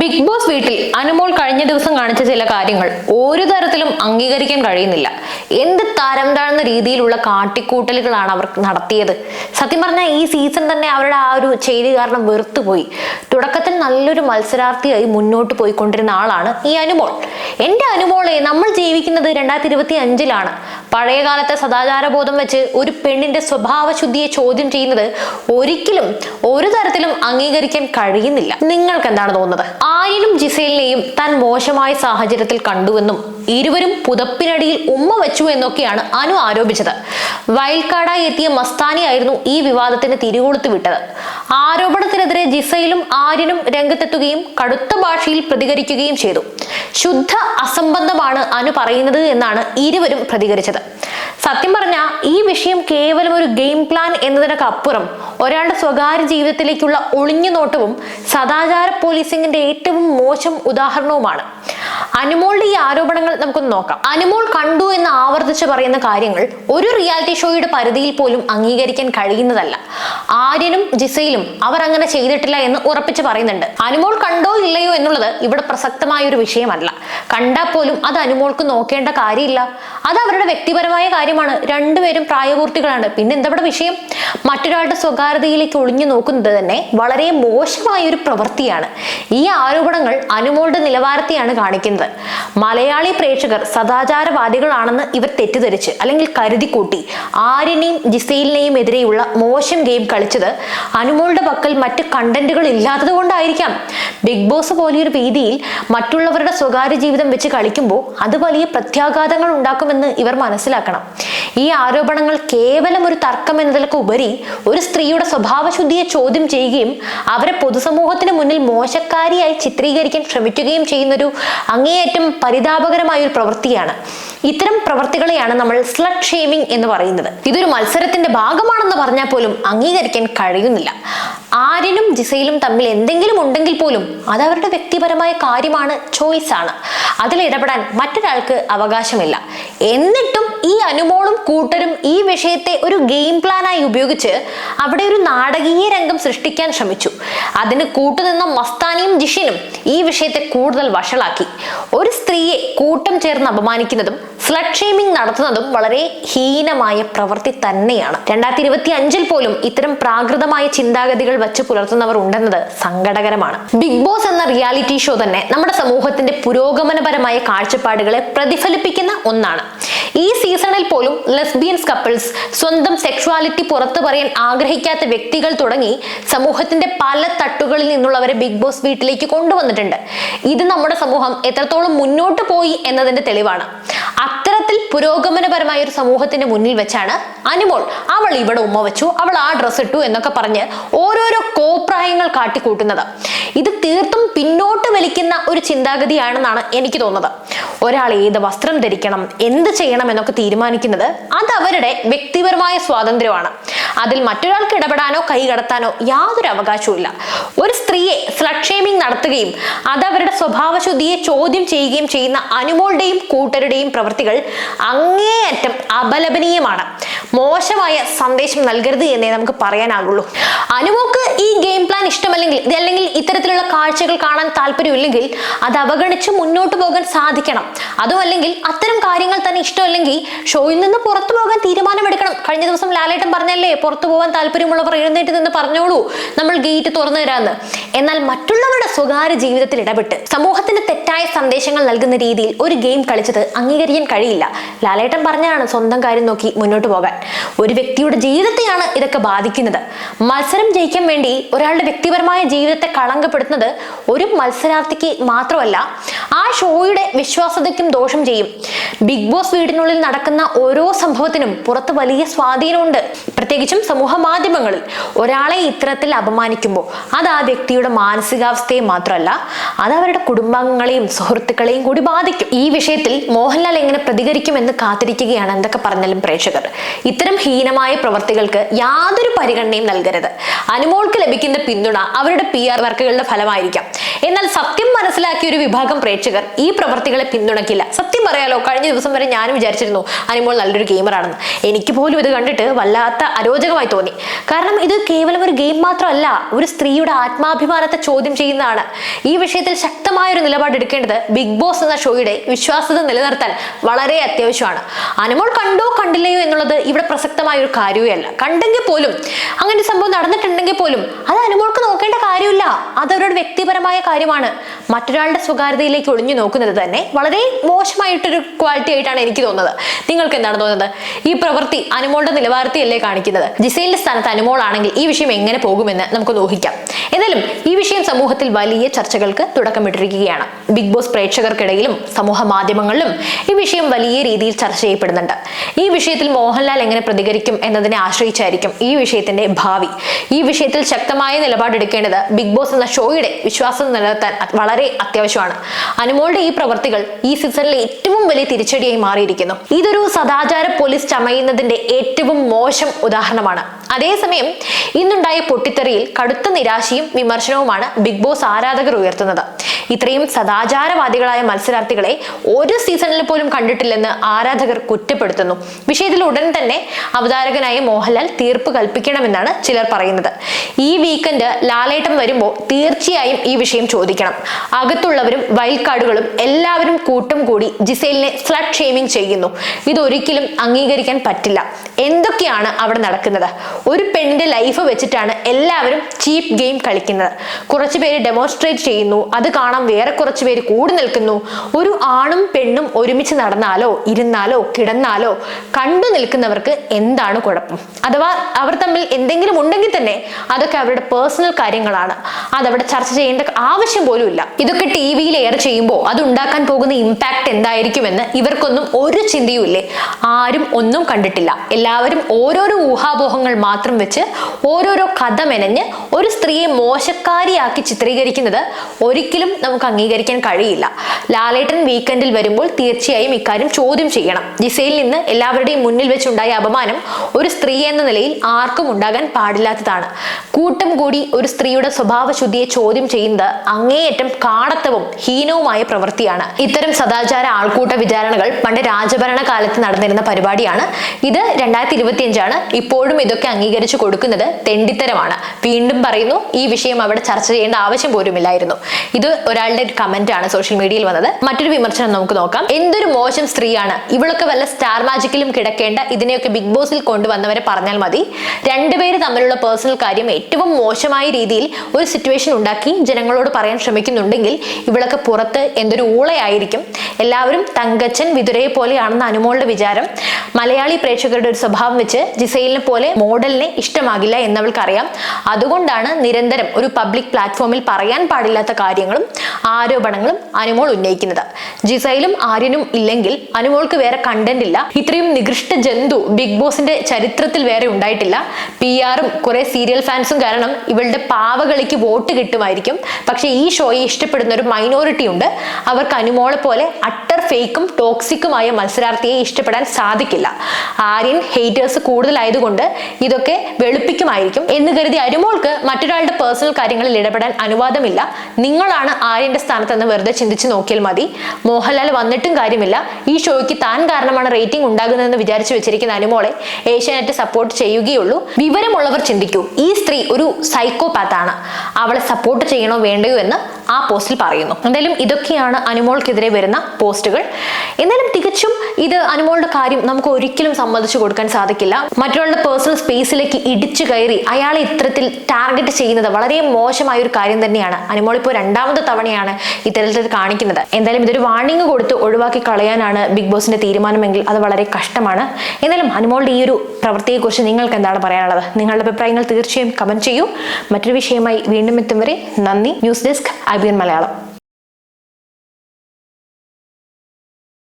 Big boss വീട്ടിൽ അനുമോൾ കഴിഞ്ഞ ദിവസം കാണിച്ച ചില കാര്യങ്ങൾ ഒരു തരത്തിലും അംഗീകരിക്കാൻ കഴിയുന്നില്ല. എന്ത് തരം താഴ്ന്ന രീതിയിലുള്ള കാട്ടിക്കൂട്ടലുകളാണ് അവർ നടത്തിയത്? സത്യം പറഞ്ഞാൽ ഈ സീസൺ തന്നെ അവരുടെ ആ ഒരു ചെയ്തി കാരണം വെറുത്തുപോയി. തുടക്കത്തിൽ നല്ലൊരു മത്സരാർത്ഥിയായി മുന്നോട്ട് പോയിക്കൊണ്ടിരുന്ന ആളാണ് ഈ അനുമോൾ. എന്റെ അനുമോളെ നമ്മൾ ജീവിക്കുന്നത് രണ്ടായിരത്തി ഇരുപത്തി അഞ്ചിലാണ് പഴയകാലത്തെ സദാചാരബോധം വെച്ച് ഒരു പെണ്ണിന്റെ സ്വഭാവശുദ്ധിയെ ചോദ്യം ചെയ്യുന്നത് ഒരിക്കലും ഒരു തരത്തിലും അംഗീകരിക്കാൻ കഴിയുന്നില്ല. നിങ്ങൾക്ക് എന്താണ് തോന്നുന്നത്? ആര്യനും ജിസേലിനെയും താൻ മോശമായ സാഹചര്യത്തിൽ കണ്ടുവെന്നും ഇരുവരും പുതപ്പിനടിയിൽ ഉമ്മ വെച്ചു എന്നൊക്കെയാണ് അനു ആരോപിച്ചത്. വയൽക്കാടായി എത്തിയ മസ്താനിയായിരുന്നു ഈ വിവാദത്തിന് തിരികൊളുത്തു വിട്ടത്. ആരോപണത്തിനെതിരെ ജിസയിലും ആര്യനും രംഗത്തെത്തുകയും കടുത്ത ഭാഷയിൽ പ്രതികരിക്കുകയും ചെയ്തു. ശുദ്ധ അസംബന്ധമാണ് അനു പറയുന്നത് എന്നാണ് ഇരുവരും പ്രതികരിച്ചത്. സത്യം പറഞ്ഞാൽ ഈ വിഷയം കേവലം ഒരു ഗെയിം പ്ലാൻ എന്നതിനൊക്കെ അപ്പുറം ഒരാളുടെ സ്വകാര്യ ജീവിതത്തിലേക്കുള്ള ഒളിഞ്ഞു നോട്ടവും സദാചാര പോലീസിംഗിന്റെ ഏറ്റവും മോശം ഉദാഹരണവുമാണ്. അനുമോളുടെ ഈ ആരോപണങ്ങൾ നമുക്കൊന്ന് നോക്കാം. അനുമോൾ കണ്ടു എന്ന് ആവർത്തിച്ച് പറയുന്ന കാര്യങ്ങൾ ഒരു റിയാലിറ്റി ഷോയുടെ പരിധിയിൽ പോലും അംഗീകരിക്കാൻ കഴിയുന്നതല്ല. ആര്യനും ജിസയിലും അവർ അങ്ങനെ ചെയ്തിട്ടില്ല എന്ന് ഉറപ്പിച്ച് പറയുന്നുണ്ട്. അനുമോൾ കണ്ടോ ഇല്ലയോ എന്നുള്ളത് ഇവിടെ പ്രസക്തമായ ഒരു വിഷയമല്ല. കണ്ടാൽ പോലും അത് അനുമോൾക്ക് നോക്കേണ്ട കാര്യമില്ല. അത് അവരുടെ വ്യക്തിപരമായ കാര്യമാണ്. രണ്ടുപേരും പ്രായപൂർത്തികളാണ്. പിന്നെ എന്താ വിഷയം? മറ്റൊരാളുടെ സ്വകാര്യതയിലേക്ക് ഒളിഞ്ഞു നോക്കുന്നത് തന്നെ വളരെ മോശമായ ഒരു പ്രവൃത്തിയാണ്. ഈ ആരോപണങ്ങൾ അനുമോളുടെ നിലവാരത്തെയാണ് കാണിക്കുന്നത്. മലയാളി പ്രേക്ഷകർ സദാചാരവാദികളാണെന്ന് ഇവർ തെറ്റിദ്ധരിച്ച് അല്ലെങ്കിൽ കരുതിക്കൂട്ടി ആര്യനെയും ജിസൈലിനെയും എതിരെയുള്ള മോശം ഗെയിം കളിച്ചത് അനുമോളുടെ പക്കൽ മറ്റ് കണ്ടന്റുകൾ ഇല്ലാത്തത് കൊണ്ടായിരിക്കാം. ബിഗ് ബോസ് പോലെയൊരു വേദിയിൽ മറ്റുള്ളവരുടെ സ്വകാര്യ ജീവിതം വെച്ച് കളിക്കുമ്പോൾ അത് വലിയ പ്രത്യാഘാതങ്ങൾ ഉണ്ടാക്കുമെന്ന് ഇവർ മനസ്സിലാക്കണം. ഈ ആരോപണങ്ങൾ കേവലം ഒരു തർക്കം എന്നതിലൊക്കെ ഉപരി ഒരു സ്ത്രീയുടെ സ്വഭാവശുദ്ധിയെ ചോദ്യം ചെയ്യുകയും അവരെ പൊതുസമൂഹത്തിന് മുന്നിൽ മോശക്കാരിയായി ചിത്രീകരിക്കാൻ ശ്രമിക്കുകയും ചെയ്യുന്നൊരു അങ്ങേയറ്റം പരിതാപകരമായ ഒരു പ്രവൃത്തിയാണ്. ഇത്തരം പ്രവർത്തികളെയാണ് നമ്മൾ സ്ലഡ് ഷേമിംഗ് എന്ന് പറയുന്നത്. ഇതൊരു മത്സരത്തിന്റെ ഭാഗമാണെന്ന് പറഞ്ഞാൽ പോലും അംഗീകരിക്കാൻ കഴിയുന്നില്ല. ആര്യനും ജിസയിലും തമ്മിൽ എന്തെങ്കിലും ഉണ്ടെങ്കിൽ പോലും അത് അവരുടെ വ്യക്തിപരമായ കാര്യമാണ് ചോയ്സ് ആണ്. അതിൽ ഇടപെടാൻ മറ്റൊരാൾക്ക് അവകാശമില്ല. എന്നിട്ടും ഈ അനുമോളും കൂട്ടരും ഈ വിഷയത്തെ ഒരു ഗെയിം പ്ലാനായി ഉപയോഗിച്ച് അവിടെ ഒരു നാടകീയ രംഗം സൃഷ്ടിക്കാൻ ശ്രമിച്ചു. അതിന് കൂട്ടുനിന്ന മസ്താനിയും ജിഷിനും ഈ വിഷയത്തെ കൂടുതൽ വഷളാക്കി. ഒരു സ്ത്രീയെ കൂട്ടം ചേർന്ന് അപമാനിക്കുന്നതും സ്ലട്ട് ഷെയ്മിംഗ് നടത്തുന്നതും വളരെ ഹീനമായ പ്രവൃത്തി തന്നെയാണ്. രണ്ടായിരത്തി ഇരുപത്തി അഞ്ചിൽ പോലും ഇത്തരം പ്രാകൃതമായ ചിന്താഗതികൾ വച്ച് പുലർത്തുന്നവർ ഉണ്ടെന്നത് സങ്കടകരമാണ്. ബിഗ് ബോസ് എന്ന റിയാലിറ്റി ഷോ തന്നെ നമ്മുടെ സമൂഹത്തിന്റെ പുരോഗമനപരമായ കാഴ്ചപ്പാടുകളെ പ്രതിഫലിപ്പിക്കുന്ന ഒന്നാണ്. ഈ സീസണിൽ പോലും ലെസ്ബിയൻസ് കപ്പിൾസ് സ്വന്തം സെക്ഷുവാലിറ്റി പുറത്തു പറയാൻ ആഗ്രഹിക്കാത്ത വ്യക്തികൾ തുടങ്ങി സമൂഹത്തിന്റെ പല തട്ടുകളിൽ നിന്നുള്ളവരെ ബിഗ് ബോസ് വീട്ടിലേക്ക് കൊണ്ടുവന്നിട്ടുണ്ട്. ഇത് നമ്മുടെ സമൂഹം എത്രത്തോളം മുന്നോട്ട് പോയി എന്നതിന്റെ തെളിവാണ്. അത്തരത്തിൽ പുരോഗമനപരമായ ഒരു സമൂഹത്തിന്റെ മുന്നിൽ വെച്ചാണ് അനുമോൾ. അവൾ ഇവിടെ ഉമ്മ വെച്ചു. അവൾ ആ ഡ്രസ് ഇട്ടു എന്നൊക്കെ പറഞ്ഞ് ഓരോരോ കോപ്രായങ്ങൾ കാട്ടിക്കൂട്ടുന്നത്. ഇത് തീർത്തും പിന്നോട്ട് വലിക്കുന്ന ഒരു ചിന്താഗതിയാണെന്നാണ് എനിക്ക് തോന്നുന്നത്. ഒരാൾ ഏത് വസ്ത്രം ധരിക്കണം എന്ത് ചെയ്യണം എന്നൊക്കെ തീരുമാനിക്കുന്നത് അത് അവരുടെ വ്യക്തിപരമായ സ്വാതന്ത്ര്യമാണ്. അതിൽ മറ്റൊരാൾക്ക് ഇടപെടാനോ കൈ കടത്താനോ യാതൊരു അവകാശവും ഇല്ല. ഒരു സ്ത്രീയെ ഷേമിംഗ് നടത്തുകയും അത് അവരുടെ സ്വഭാവശുദ്ധിയെ ചോദ്യം ചെയ്യുകയും ചെയ്യുന്ന അനുമോളുടെയും കൂട്ടരുടെയും പ്രവൃത്തികൾ അങ്ങേയറ്റം അപലപനീയമാണ്. മോശമായ സന്ദേശം നൽകരുത് എന്നേ നമുക്ക് പറയാനാകുള്ളൂ അനുമോക്ക് ഈ ഗെയിം പ്ലാൻ ഇഷ്ടമല്ലെങ്കിൽ അല്ലെങ്കിൽ ഇത്തരത്തിലുള്ള കാഴ്ചകൾ കാണാൻ താല്പര്യമില്ലെങ്കിൽ അത് അവഗണിച്ച് മുന്നോട്ട് പോകാൻ സാധിക്കണം. അതും അല്ലെങ്കിൽ അത്തരം കാര്യങ്ങൾ തന്നെ ഇഷ്ടമല്ലെങ്കിൽ ഷോയിൽ നിന്ന് പുറത്തു പോകാൻ തീരുമാനമെടുക്കണം. കഴിഞ്ഞ ദിവസം ലാലേട്ടൻ പറഞ്ഞല്ലേ പുറത്തു പോകാൻ താല്പര്യമുള്ളവർ എഴുന്നേറ്റ് നിന്ന് പറഞ്ഞോളൂ നമ്മൾ ഗേറ്റ് തുറന്നു തരാന്ന്. എന്നാൽ മറ്റുള്ളവരുടെ സ്വകാര്യ ജീവിതത്തിൽ ഇടപെട്ട് സമൂഹത്തിന് തെറ്റായ സന്ദേശങ്ങൾ നൽകുന്ന രീതിയിൽ ഒരു ഗെയിം കളിച്ചത് അംഗീകരിക്കാൻ കഴിയില്ല. ലാലേട്ടൻ പറഞ്ഞാണ് സ്വന്തം കാര്യം നോക്കി മുന്നോട്ട് പോകാൻ. ഒരു വ്യക്തിയുടെ ജീവിതത്തെയാണ് ഇതൊക്കെ ബാധിക്കുന്നത്. മത്സരം ജയിക്കാൻ വേണ്ടി ഒരാളുടെ വ്യക്തിപരമായ ജീവിതത്തെ കളങ്കപ്പെടുത്തുന്നത് ഒരു മത്സരാർത്ഥിക്ക് മാത്രമല്ല ആ ഷോയുടെ വിശ്വാസതയ്ക്കും ദോഷം ചെയ്യും. ബിഗ് ബോസ് വീടിനുള്ളിൽ നടക്കുന്ന ഓരോ സംഭവത്തിനും പുറത്ത് വലിയ സ്വാധീനമുണ്ട്. പ്രത്യേകിച്ചും സമൂഹ മാധ്യമങ്ങളിൽ ഒരാളെ ഇത്തരത്തിൽ അപമാനിക്കുമ്പോൾ അത് ആ വ്യക്തിയുടെ മാനസികാവസ്ഥയെ മാത്രമല്ല അത് അവരുടെ കുടുംബാംഗങ്ങളെയും സുഹൃത്തുക്കളെയും കൂടി ബാധിക്കും. ഈ വിഷയത്തിൽ മോഹൻലാൽ എങ്ങനെ പ്രതികരിക്കുമെന്ന് കാത്തിരിക്കുകയാണ് എന്തൊക്കെ പറഞ്ഞാലും പ്രേക്ഷകർ. ഇത്തരം ഹീനമായ പ്രവർത്തികൾക്ക് യാതൊരു പരിഗണനയും നൽകരുത്. അനുമോൾക്ക് ലഭിക്കുന്ന പിന്തുണ അവരുടെ പി ആർ വർക്കുകളുടെ ഫലമായിരിക്കാം. എന്നാൽ സത്യം മനസ്സിലാക്കിയ ഒരു വിഭാഗം പ്രേക്ഷകർ ഈ പ്രവർത്തികളെ പിന്തുണയ്ക്കില്ല. സത്യം പറയാലോ കഴിഞ്ഞ ദിവസം വരെ ഞാനും വിചാരിച്ചിരുന്നു അനിമോൾ നല്ലൊരു ഗെയിമറാണെന്ന് എനിക്ക് പോലും ഇത് കണ്ടിട്ട് വല്ലാത്ത അരോചകമായി തോന്നി. കാരണം ഇത് കേവലം ഒരു ഗെയിം മാത്രമല്ല ഒരു സ്ത്രീയുടെ ആത്മാഭിമാനത്തെ ചോദ്യം ചെയ്യുന്നതാണ്. ഈ വിഷയത്തിൽ ശക്തമായ ഒരു നിലപാട് എടുക്കേണ്ടത് ബിഗ് ബോസ് എന്ന ഷോയുടെ വിശ്വാസ്യത നിലനിർത്താൻ വളരെ അത്യാവശ്യമാണ്. അനിമോൾ കണ്ടോ കണ്ടില്ലയോ എന്നുള്ളത് ഇവിടെ പ്രസക്തമായ ഒരു കാര്യമേ അല്ല. കണ്ടെങ്കിൽ പോലും അങ്ങനെ സംഭവം നടന്നിട്ടുണ്ടെങ്കിൽ പോലും അത് അനിമോൾക്ക് നോക്കേണ്ട കാര്യമില്ല. അത് അവരുടെ വ്യക്തിപരമായ കാര്യമാണ് മറ്റൊരാളുടെ സ്വകാര്യതയിലേക്ക് ഒളിഞ്ഞു നോക്കുന്നത് തന്നെ വളരെ മോശമായിട്ടൊരു ക്വാളിറ്റി ആയിട്ടാണ് എനിക്ക് തോന്നുന്നത്. നിങ്ങൾക്ക് എന്താണ് തോന്നുന്നത്? ഈ പ്രവൃത്തി അനുമോളുടെ നിലവാരത്തെയല്ലേ കാണിക്കുന്നത്? ജിസൈലിന്റെ സ്ഥാനത്ത് അനുമോൾ ആണെങ്കിൽ ഈ വിഷയം എങ്ങനെ പോകുമെന്ന് നമുക്ക് ഊഹിക്കാം. എന്നാലും ഈ വിഷയം സമൂഹത്തിൽ വലിയ ചർച്ചകൾക്ക് തുടക്കമിട്ടിരിക്കുകയാണ്. ബിഗ് ബോസ് പ്രേക്ഷകർക്കിടയിലും സമൂഹ മാധ്യമങ്ങളിലും ഈ വിഷയം വലിയ രീതിയിൽ ചർച്ച ചെയ്യപ്പെടുന്നുണ്ട്. ഈ വിഷയത്തിൽ മോഹൻലാൽ എങ്ങനെ പ്രതികരിക്കും എന്നതിനെ ആശ്രയിച്ചായിരിക്കും ഈ വിഷയത്തിന്റെ ഭാവി. ഈ വിഷയത്തിൽ ശക്തമായ നിലപാടെടുക്കേണ്ടത് ബിഗ് ബോസ് എന്ന ഷോയുടെ വിശ്വാസം നിലനിർത്താൻ വളരെ അത്യാവശ്യമാണ്. അനുമോളുടെ ഈ പ്രവൃത്തികൾ ഈ സീസണിലെ ഏറ്റവും വലിയ തിരിച്ചടിയായി മാറിയിരിക്കുന്നു. ഇതൊരു സദാചാര പോലീസ് ചമയുന്നതിന്റെ ഏറ്റവും മോശം ഉദാഹരണമാണ്. അതേസമയം ഇന്നുണ്ടായ പൊട്ടിത്തെറിയിൽ കടുത്ത നിരാശയും വിമർശനവുമാണ് ബിഗ് ബോസ് ആരാധകർ ഉയർത്തുന്നത്. ഇത്രയും സദാചാരവാദികളായ മത്സരാർത്ഥികളെ ഒരു സീസണിൽ പോലും കണ്ടിട്ടില്ലെന്ന് ആരാധകർ കുറ്റപ്പെടുത്തുന്നു. വിഷയത്തിൽ ഉടൻ തന്നെ അവതാരകനായ മോഹൻലാൽ തീർപ്പ് കൽപ്പിക്കണമെന്നാണ് ചിലർ പറയുന്നത്. ഈ വീക്കെൻഡ് ലാലേട്ടം വരുമ്പോൾ തീർച്ചയായും ഈ വിഷയം ചോദിക്കണം. അകത്തുള്ളവരും വൈൽഡ് കാർഡുകളും എല്ലാവരും കൂട്ടം കൂടി ജിസൈലിനെ ഫ്ലഡ് ഷെയ്മിങ് ചെയ്യുന്നു. ഇതൊരിക്കലും അംഗീകരിക്കാൻ പറ്റില്ല. എന്തൊക്കെയാണ് അവിടെ നടക്കുന്നത്? ഒരു പെണ്ണിന്റെ ലൈഫ് വെച്ചിട്ടാണ് എല്ലാവരും ചീപ്പ് ഗെയിം കളിക്കുന്നത്. കുറച്ച് പേര് ഡെമോൺസ്ട്രേറ്റ് ചെയ്യുന്നു. അത് കാണാൻ വേറെ കുറച്ച് പേര് കൂടി നിൽക്കുന്നു. ഒരു ആണും പെണ്ണും ഒരുമിച്ച് നടന്നാലോ ഇരുന്നാലോ കിടന്നാലോ കണ്ടു നിൽക്കുന്നവർക്ക് എന്താണ് കുഴപ്പം? അഥവാ അവർ തമ്മിൽ എന്തെങ്കിലും ഉണ്ടെങ്കിൽ തന്നെ അതൊക്കെ അവരുടെ പേഴ്സണൽ കാര്യങ്ങളാണ്. അതവിടെ ചർച്ച ചെയ്യേണ്ട ആവശ്യം പോലും ഇല്ല. ഇതൊക്കെ ടി വിയിൽ എയർ ചെയ്യുമ്പോൾ അത് ഉണ്ടാക്കാൻ പോകുന്ന ഇമ്പാക്ട് എന്തായിരിക്കുമെന്ന് ഇവർക്കൊന്നും ഒരു ചിന്തയും ഇല്ലേ? ആരും ഒന്നും കണ്ടിട്ടില്ല. എല്ലാവരും ഓരോരോ ഊഹാപോഹങ്ങൾ മാത്രം വെച്ച് ഓരോരോ കഥ മെനഞ്ഞ് ഒരു സ്ത്രീയെ മോശക്കാരിയാക്കി ചിത്രീകരിക്കുന്നത് ഒരിക്കലും നമുക്ക് അംഗീകരിക്കാൻ കഴിയില്ല. ലാലേട്ടൻ വീക്കെൻഡിൽ വരുമ്പോൾ തീർച്ചയായും ഇക്കാര്യം ചോദ്യം ചെയ്യണം. ജിസയിൽ നിന്ന് എല്ലാവരുടെയും മുന്നിൽ വെച്ചുണ്ടായ അപമാനം ഒരു സ്ത്രീ എന്ന നിലയിൽ ആർക്കും ഉണ്ടാകാൻ പാടില്ലാത്തതാണ്. കൂട്ടം കൂടി ഒരു സ്ത്രീയുടെ സ്വഭാവശുദ്ധിയെ ചോദ്യം ചെയ്യുന്നത് അങ്ങേയറ്റം കാടത്തവും ഹീനവുമായ പ്രവൃത്തിയാണ്. ഇത്തരം സദാചാര ആൾക്കൂട്ട വിചാരണകൾ പണ്ട് രാജഭരണ കാലത്ത് നടന്നിരുന്ന പരിപാടിയാണ്. ഇത് രണ്ടായിരത്തി ഇരുപത്തിയഞ്ചാണ് ഇപ്പോഴും ഇതൊക്കെ അംഗീകരിച്ചു കൊടുക്കുന്നത് തെണ്ടിത്തരമാണ്. വീണ്ടും പറയുന്നു ഈ വിഷയം അവിടെ ചർച്ച ചെയ്യേണ്ട ആവശ്യം പോലുമില്ലായിരുന്നു. ഇത് ഒരാളുടെ ഒരു കമന്റ് ആണ് സോഷ്യൽ മീഡിയയിൽ വന്നത്. മറ്റൊരു വിമർശനം നമുക്ക് നോക്കാം. എന്തൊരു മോശം സ്ത്രീയാണ്. ഇവളൊക്കെ വല്ല സ്റ്റാർ മാജിക്കിലും കിടക്കേണ്ട ഇതിനെയൊക്കെ ബിഗ് ബോസിൽ കൊണ്ടുവന്നവരെ പറഞ്ഞാൽ മതി. രണ്ടുപേര് തമ്മിലുള്ള പേഴ്സണൽ കാര്യം ഏറ്റവും മോശമായ രീതിയിൽ ഒരു ഉണ്ടാക്കി ജനങ്ങളോട് പറയാൻ ശ്രമിക്കുന്നുണ്ടെങ്കിൽ ഇവളൊക്കെ പുറത്ത് എന്തൊരു ഊളയായിരിക്കും. എല്ലാവരും തങ്കച്ചൻ വിതുരയെ പോലെയാണെന്ന അനുമോളുടെ വിചാരം. മലയാളി പ്രേക്ഷകരുടെ ഒരു സ്വഭാവം വെച്ച് ജിസൈലിനെ പോലെ മോഡലിനെ ഇഷ്ടമാകില്ല എന്നവൾക്കറിയാം. അതുകൊണ്ടാണ് നിരന്തരം ഒരു പബ്ലിക് പ്ലാറ്റ്ഫോമിൽ പറയാൻ പാടില്ലാത്ത കാര്യങ്ങളും ആരോപണങ്ങളും അനുമോൾ ഉന്നയിക്കുന്നത്. ജിസൈലും ആര്യനും ഇല്ലെങ്കിൽ അനുമോൾക്ക് വേറെ കണ്ടന്റ് ഇല്ല. ഇത്രയും നികൃഷ്ട ജന്തു ബിഗ് ബോസിന്റെ ചരിത്രത്തിൽ വേറെ ഉണ്ടായിട്ടില്ല. പി ആറും കുറെ സീരിയൽ ഫാൻസും കാരണം ഇവളുടെ പാവകളിക്ക് വോട്ട് കിട്ടുമായിരിക്കും. പക്ഷേ ഈ ഷോയെ ഇഷ്ടപ്പെടുന്ന ഒരു മൈനോറിറ്റി ഉണ്ട്. അവർക്ക് അനുമോളെ പോലെ അട്ടർ ഫേക്കും ടോക്സിക്കുമായ മത്സരാർത്ഥിയെ ഇഷ്ടപ്പെടാൻ സാധിക്കില്ല. ആര്യൻ ഹേറ്റേഴ്സ് കൂടുതലായതുകൊണ്ട് ഇതൊക്കെ വെളുപ്പിക്കുമായിരിക്കും. എന്ന് കരുതി അനുമോൾക്ക് മറ്റൊരാളുടെ പേഴ്സണൽ കാര്യങ്ങളിൽ ഇടപെടാൻ അനുവാദമില്ല. നിങ്ങളാണ് ആര്യന്റെ സ്ഥാനത്തെന്ന് വെറുതെ ചിന്തിച്ച് നോക്കിയാൽ മതി. മോഹൻലാൽ വന്നിട്ടും കാര്യമില്ല. ഈ ഷോയ്ക്ക് താൻ കാരണമാണ് റേറ്റിംഗ് ഉണ്ടാകുന്നതെന്ന് വിചാരിച്ചു വെച്ചിരിക്കുന്ന അനുമോളെ ഏഷ്യാനെറ്റ് സപ്പോർട്ട് ചെയ്യുകയുള്ളൂ. വിവരമുള്ളവർ ചിന്തിക്കൂ. ഈ സ്ത്രീ ഒരു സൈക്കോപാത്താണ് അവളെ സപ്പോർട്ട് ചെയ്യണോ വേണ്ടയോ എന്ന് ആ പോസ്റ്റിൽ പറയുന്നു. എന്തായാലും ഇതൊക്കെയാണ് അനുമോൾക്കെതിരെ വരുന്ന പോസ്റ്റുകൾ. എന്തായാലും തികച്ചും ഇത് അനുമോളുടെ കാര്യം നമുക്ക് ഒരിക്കലും സമ്മതിച്ചു കൊടുക്കാൻ സാധിക്കില്ല. മറ്റൊരാളുടെ പേഴ്സണൽ സ്പേസിലേക്ക് ഇടിച്ചു കയറി അയാളെ ഇത്തരത്തിൽ ടാർഗറ്റ് ചെയ്യുന്നത് വളരെ മോശമായ ഒരു കാര്യം തന്നെയാണ്. അനുമോൾ ഇപ്പോൾ രണ്ടാമത്തെ തവണയാണ് ഇത്തരത്തിൽ കാണിക്കുന്നത്. എന്തായാലും ഇതൊരു വാണിംഗ് കൊടുത്ത് ഒഴിവാക്കി കളയാനാണ് ബിഗ് ബോസിന്റെ തീരുമാനമെങ്കിൽ അത് വളരെ കഷ്ടമാണ്. എന്തായാലും അനുമോളുടെ ഈ ഒരു പ്രവൃത്തിയെക്കുറിച്ച് നിങ്ങൾക്ക് എന്താണ് പറയാനുള്ളത്? നിങ്ങളുടെ അഭിപ്രായങ്ങൾ തീർച്ചയായും കമന്റ് ചെയ്യൂ. മറ്റൊരു വിഷയമായി വീണ്ടും എത്തും വരെ നന്ദി. News desk I B Malayalam.